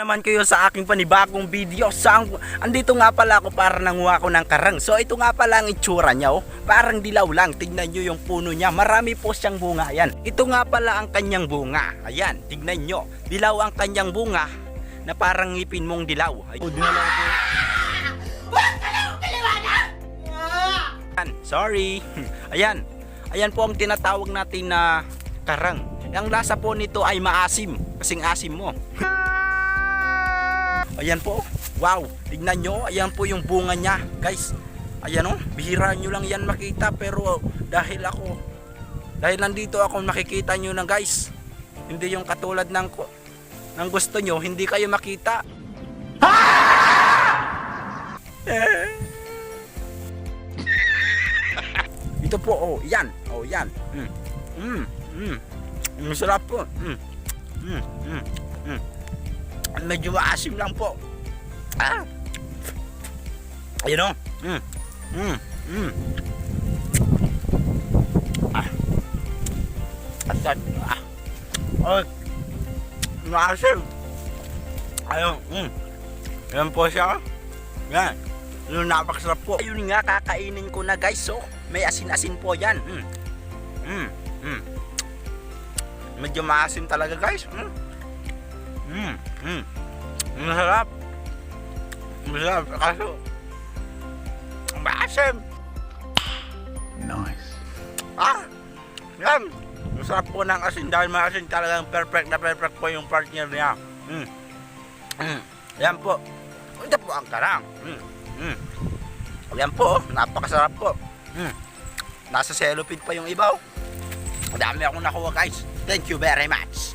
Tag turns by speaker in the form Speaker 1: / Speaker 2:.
Speaker 1: naman kayo sa aking panibagong video. Saan, andito nga pala ako para nanguha ko ng karang. So ito nga pala ang itsura niya. Oh. Parang dilaw lang. Tignan nyo yung puno niya. Marami po siyang bunga. Ayan. Ito nga pala ang kanyang bunga. Ayan. Tignan nyo. Dilaw ang kanyang bunga na parang ngipin mong dilaw. Ayan. Sorry. Ayan. Ayan po ang tinatawag natin na karang. Ang lasa po nito ay maasim. Kasing asim mo. Ayan po. Wow. Tignan nyo. Ayan po yung bunga niya. Guys. Ayan o. Bihira nyo lang yan makita. Pero dahil ako. Dahil nandito ako makikita nyo na guys. Hindi yung katulad ng, ng gusto nyo. Hindi kayo makita. Ito po. Oh. Yan. Oh. Yan. Mm. Mm. Mm. Ang sarap po. Mm. Mm. Mm. Mm. Medyo maasim lang po. Ah. Ayun o. Mm. Mm. Mm. Ah. At ah. Oh. Maasim. Ayun. Mm. Yan po siya. Yan. Yung napakasarap po. Ayun nga, kakainin ko na guys. So, may asin-asin po yan. Mm. Mm. Mm. Medyo maasim talaga guys. Mm. Masarap. Masarap. Kaso, maasim.
Speaker 2: Nice.
Speaker 1: Ah! Yan! Masarap po ng asin dahil maasin talagang perfect na perfect po yung partner niya. Mm. Mm. Yan po. Ito po ang karang. Mm. Mm. Yan po, napakasarap po. Mm. Nasa cellophane pa yung ibaw. Ang dami akong nakuha guys. Thank you very much.